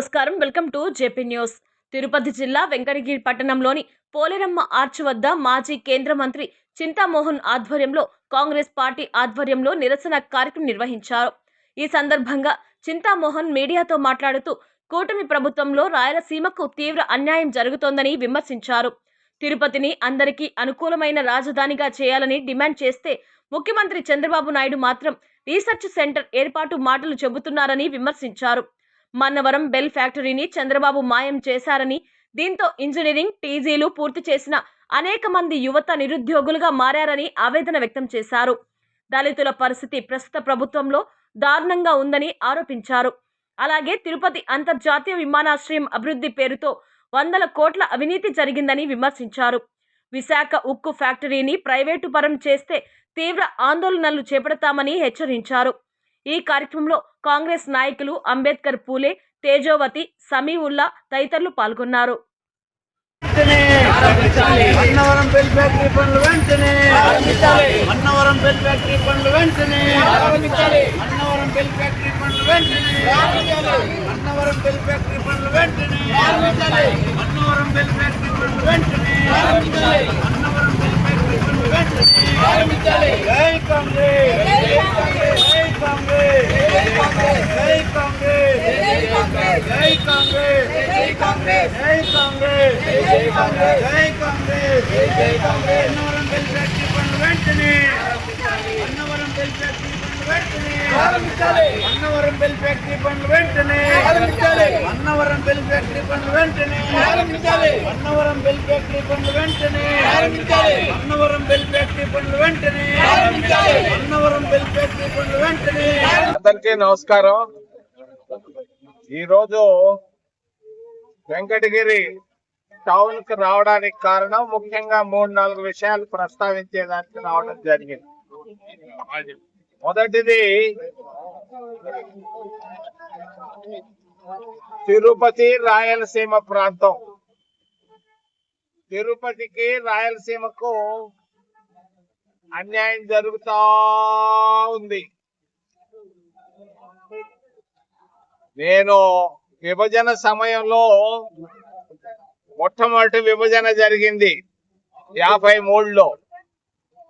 నమస్కారం. Welcome to JP news. Tirupati జిల్లా వెంకటగిరి పట్టణంలోని పోలేరమ్మ ఆర్చ్ వద్ద మాజీ కేంద్ర మంత్రి చింతామోహన్ ఆధ్వర్యంలో కాంగ్రెస్ పార్టీ ఆధ్వర్యంలో నిరసన కార్యక్రమం నిర్వహించారు. ఈ సందర్భంగా చింతామోహన్ మీడియాతో మాట్లాడుతూ కూటమి ప్రభుత్వంలో రాయలసీమకు తీవ్ర అన్యాయం జరుగుతోందని విమర్శించారు. తిరుపతిని అందరికీ అనుకూలమైన రాజధానిగా చేయాలని డిమాండ్ చేస్తే ముఖ్యమంత్రి చంద్రబాబు నాయుడు మాత్రం రీసెర్చ్ సెంటర్ ఏర్పాటు మాటలు చెబుతున్నారని విమర్శించారు. మన్నవరం బెల్ ఫ్యాక్టరీని చంద్రబాబు మాయం చేశారని దీంతో ఇంజనీరింగ్ టీజీలు పూర్తి చేసిన అనేక మంది యువత నిరుద్యోగులుగా మారారని ఆవేదన వ్యక్తం చేశారు. దళితుల పరిస్థితి ప్రస్తుత ప్రభుత్వంలో దారుణంగా ఉందని ఆరోపించారు. అలాగే తిరుపతి అంతర్జాతీయ విమానాశ్రయం అభివృద్ధి పేరుతో వందల కోట్ల అవినీతి జరిగిందని విమర్శించారు. విశాఖ ఉక్కు ఫ్యాక్టరీని ప్రైవేటు పరం చేస్తే తీవ్ర ఆందోళనలు చేపడతామని హెచ్చరించారు. ఈ కార్యక్రమంలో కాంగ్రెస్ నాయకులు అంబేద్కర్ పూలే తేజోవతి సమీవుల్లా తదితరులు పాల్గొన్నారు. అన్నవరం ఫ్యాక్టరీ పనులు వెంటనే అన్నవరం ఫ్యాక్టరీ పనులు వెంటనే అన్నవరం ఫ్యాక్టరీ పనులు వెంటనే అన్నవరం ఫ్యాక్టరీ పనులు వెంటనే అన్నవరం ఫ్యాక్టరీ పనులు వెంటనే అన్నవరం ఫ్యాక్టరీ పనులు వెంటనే జై కాంగ్రెస్! జై కాంగ్రెస్! జై కాంగ్రెస్ జై కాంగ్రెస్ జై కాంగ్రెస్ జై కాంగ్రెస్ జై కాంగ్రెస్ జై కాంగ్రెస్. జై కాంగ్రెస్. జై కాంగ్రెస్. అన్నవరం బెల్ ఫ్యాక్టరీ పనులు వెంటనే. అన్నవరం బెల్ ఫ్యాక్టరీ పనులు వెంటనే అన్నవరం బెల్ ఫ్యాక్టరీ పనులు వెంటనే అన్నవరం బెల్ ఫ్యాక్టరీ పనులు వెంటనే అన్నవరం బెల్ ఫ్యాక్టరీ పనులు వెంటనే అన్నవరం బెల్ ఫ్యాక్టరీ పనులు వెంటనే అన్నవరం బెల్ ఫ్యాక్టరీ పనులు వెంటనే. అందరికీ నమస్కారం. ఈరోజు వెంకటగిరి టౌన్కు రావడానికి కారణం ముఖ్యంగా మూడు నాలుగు విషయాలు ప్రస్తావించేదానికి రావడం జరిగింది. మొదటిది తిరుపతి రాయలసీమ ప్రాంతం. తిరుపతికి రాయలసీమకు అన్యాయం జరుగుతా ఉంది. నేను విభజన సమయంలో మొట్టమొదటి విభజన జరిగింది యాభై మూడులో.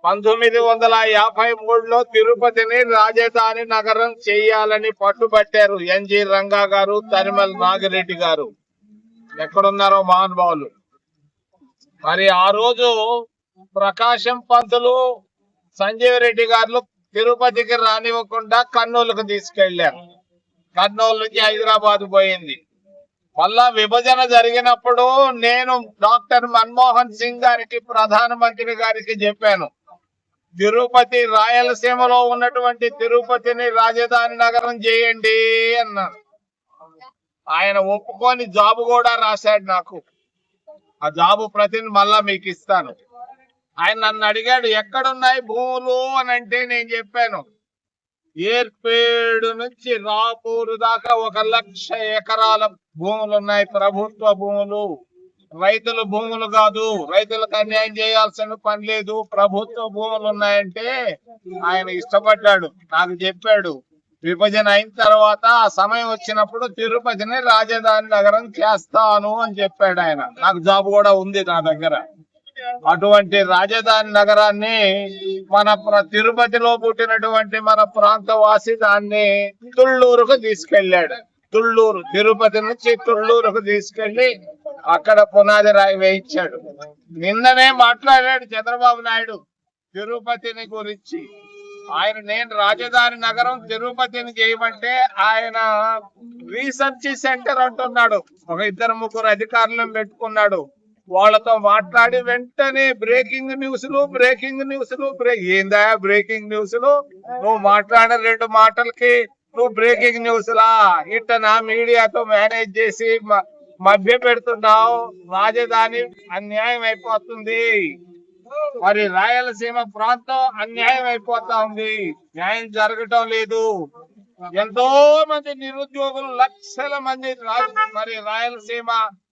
పంతొమ్మిది వందల యాభై మూడులో తిరుపతిని రాజధాని నగరం చేయాలని పట్టుబట్టారు ఎన్జి రంగా గారు తరిమల్ నాగిరెడ్డి గారు. ఎక్కడున్నారో మహానుభావులు. మరి ఆ రోజు ప్రకాశం పంతులు సంజీవ్ రెడ్డి గారు తిరుపతికి రానివ్వకుండా కర్నూలుకు తీసుకెళ్ళారు. కర్నూలు నుంచి హైదరాబాద్ పోయింది. మళ్ళా విభజన జరిగినప్పుడు నేను డాక్టర్ మన్మోహన్ సింగ్ గారికి ప్రధానమంత్రి గారికి చెప్పాను. తిరుపతి రాయలసీమలో ఉన్నటువంటి తిరుపతిని రాజధాని నగరం చేయండి అన్నాను ఆయన ఒప్పుకొని జాబు కూడా రాశాడు నాకు. ఆ జాబు ప్రతిని మళ్ళా మీకు ఇస్తాను. ఆయన నన్ను అడిగాడు ఎక్కడున్నాయి భూములు? అని అంటే నేను చెప్పాను. ఏర్పేడు నుంచి రాపూరు దాకా ఒక లక్ష ఎకరాల భూములు ఉన్నాయి. ప్రభుత్వ భూములు. రైతుల భూములు కాదు. రైతులకు అన్యాయం చేయాల్సిన పని లేదు. ప్రభుత్వ భూములు ఉన్నాయంటే ఆయన ఇష్టపడ్డాడు. నాకు చెప్పాడు. విభజన అయిన తర్వాత ఆ సమయం వచ్చినప్పుడు తిరుపతిని రాజధాని నగరం చేస్తాను అని చెప్పాడు ఆయన. నాకు జాబ్ కూడా ఉంది నా దగ్గర. అటువంటి రాజధాని నగరాన్ని మన తిరుపతిలో పుట్టినటువంటి మన ప్రాంతవాసి దాన్ని తుళ్ళూరుకు తీసుకెళ్ళాడు. తుళ్ళూరు తిరుపతి నుంచి తుళ్ళూరుకు తీసుకెళ్ళి అక్కడ పునాది రాయి వేయించాడు. నిన్ననే మాట్లాడాడు చంద్రబాబు నాయుడు తిరుపతిని గురించి. ఆయన నేను రాజధాని నగరం తిరుపతిని చేయమంటే ఆయన రీసెర్చ్ సెంటర్ అంటున్నాడు. ఒక ఇద్దరు ముగ్గురు అధికారులను పెట్టుకున్నాడు. వాళ్ళతో మాట్లాడి వెంటనే బ్రేకింగ్ న్యూస్లు బ్రేకింగ్ న్యూస్లు బ్రేక్ ఏందా బ్రేకింగ్ న్యూస్లు నువ్వు మాట్లాడిన రెండు మాటలకి నువ్వు బ్రేకింగ్ న్యూస్ లా. ఇట్ట నా మీడియాతో మేనేజ్ చేసి మధ్య మభ్య పెడుతున్నావు? రాజధాని అన్యాయం అయిపోతుంది. మరి రాయలసీమ ప్రాంతం అన్యాయం అయిపోతా ఉంది. న్యాయం జరగటం లేదు. ఎంతో మంది నిరుద్యోగులు లక్షల మంది రా- మరి రాయలసీమ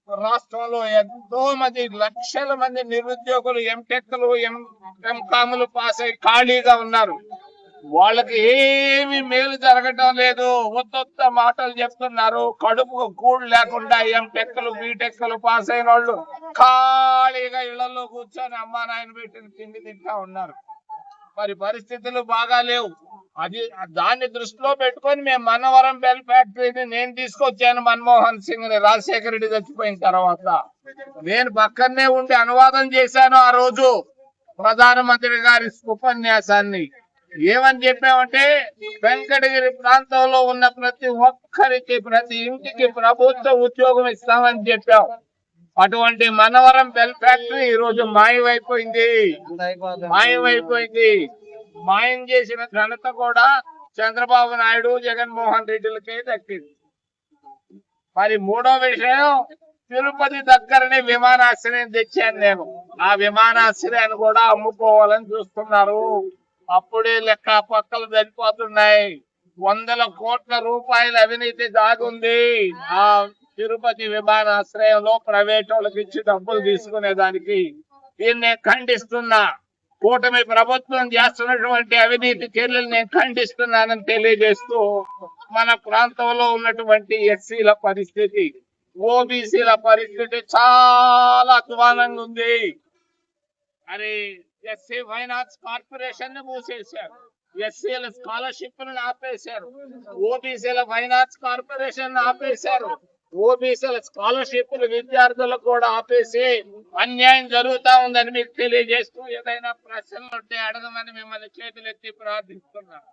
రాష్ట్రంలో ఎంతో మంది లక్షల మంది నిరుద్యోగులు ఎంటెక్లు ఎం ఎంకాములు పాస్ అయి ఖాళీగా ఉన్నారు. వాళ్ళకి ఏమి మేలు జరగటం లేదు. ఉత్త మాటలు చెప్తున్నారు. కడుపు గూడు లేకుండా ఎంటెక్లు బీటెక్లు పాస్ అయిన వాళ్ళు ఖాళీగా ఇళ్ళలో కూర్చొని అమ్మా నాయన పెట్టిన తిండి తింటా ఉన్నారు. మరి పరిస్థితులు బాగా లేవు. అది దాన్ని దృష్టిలో పెట్టుకొని మేము మన్నవరం బెల్ ఫ్యాక్టరీని నేను తీసుకొచ్చాను మన్మోహన్ సింగ్ని రాజశేఖర రెడ్డి చచ్చిపోయిన తర్వాత. నేను పక్కనే ఉండి అనువాదం చేశాను ఆ రోజు ప్రధానమంత్రి గారి ఉపన్యాసాన్ని. ఏమని చెప్పామంటే వెంకటగిరి ప్రాంతంలో ఉన్న ప్రతి ఒక్కరికి ప్రతి ఇంటికి ప్రభుత్వ ఉద్యోగం ఇస్తామని చెప్పాం. అటువంటి మనవరం బెల్ ఫ్యాక్టరీ ఈ రోజు మాయమైపోయింది. మాయమైపోయింది. మాయం చేసిన ఘనత కూడా చంద్రబాబు నాయుడు జగన్మోహన్ రెడ్డిలకే దక్కింది. మరి మూడో విషయం తిరుపతి దగ్గరనే విమానాశ్రయం తెచ్చాను నేను. ఆ విమానాశ్రయాన్ని కూడా అమ్ముకోవాలని చూస్తున్నారు. అప్పుడే లెక్క పక్కలు చనిపోతున్నాయి. వందల కోట్ల రూపాయల అవినీతి దాగుంది. ఆ తిరుపతి విమానాశ్రయంలో ప్రైవేట్ వాళ్ళకి ఇచ్చి డబ్బులు తీసుకునే దానికి దీన్ని ఖండిస్తున్నా. కూటమి ప్రభుత్వం చేస్తున్నటువంటి అవినీతి చర్యలు నేను ఖండిస్తున్నానని తెలియజేస్తూ మన ప్రాంతంలో ఉన్నటువంటి ఎస్సీల పరిస్థితి ఓబీసీల పరిస్థితి చాలా అధ్వానంగా ఉంది. అరే ఎస్సీ ఫైనాన్స్ కార్పొరేషన్ని మూసేశారు. ఎస్సీల స్కాలర్షిప్ ఆపేశారు. ఓబీసీల ఫైనాన్స్ కార్పొరేషన్ ఆపేశారు. ఓబీసీల స్కాలర్షిప్లు విద్యార్థులకు కూడా ఆపేసి అన్యాయం జరుగుతా ఉందని మీకు తెలియజేస్తూ ఏదైనా ప్రశ్నలు ఉంటే అడగమని మిమ్మల్ని చేతులెత్తి ప్రార్థిస్తున్నాను.